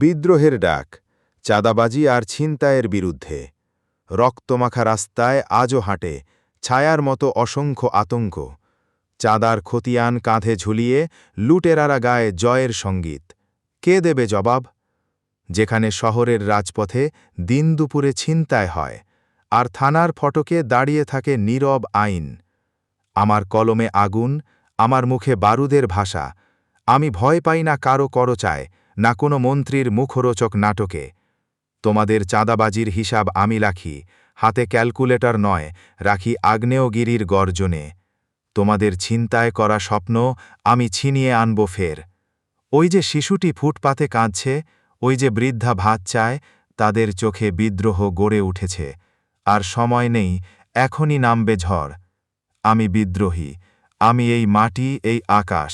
বিদ্রোহের ডাক, চাঁদাবাজি আর ছিনতাইয়ের বিরুদ্ধে। রক্তমাখা রাস্তায় আজও হাঁটে, ছায়ার মতো অসংখ্য আতঙ্ক। চাঁদার খতিয়ান কাঁধে ঝুলিয়ে লুটেরারা গায়ে জয়ের সংগীত। কে দেবে জবাব? যেখানে শহরের রাজপথে দিন দুপুরে ছিনতায় হয়, আর থানার ফটকে দাঁড়িয়ে থাকে নীরব আইন। আমার কলমে আগুন, আমার মুখে বারুদের ভাষা, আমি ভয় পাই না কারও করচায় না কোনো মন্ত্রীর মুখরোচক নাটকে। তোমাদের চাঁদাবাজির হিসাব আমি রাখি, হাতে ক্যালকুলেটর নয়, রাখি আগ্নেয়গিরির গর্জনে। তোমাদের ছিনতায় করা স্বপ্ন আমি ছিনিয়ে আনব ফের। ওই যে শিশুটি ফুটপাতে কাঁদছে, ওই যে বৃদ্ধা ভাত চায়, তাদের চোখে বিদ্রোহ গড়ে উঠেছে। আর সময় নেই, এখনই নামবে ঝড়। আমি বিদ্রোহী, আমি এই মাটি, এই আকাশ।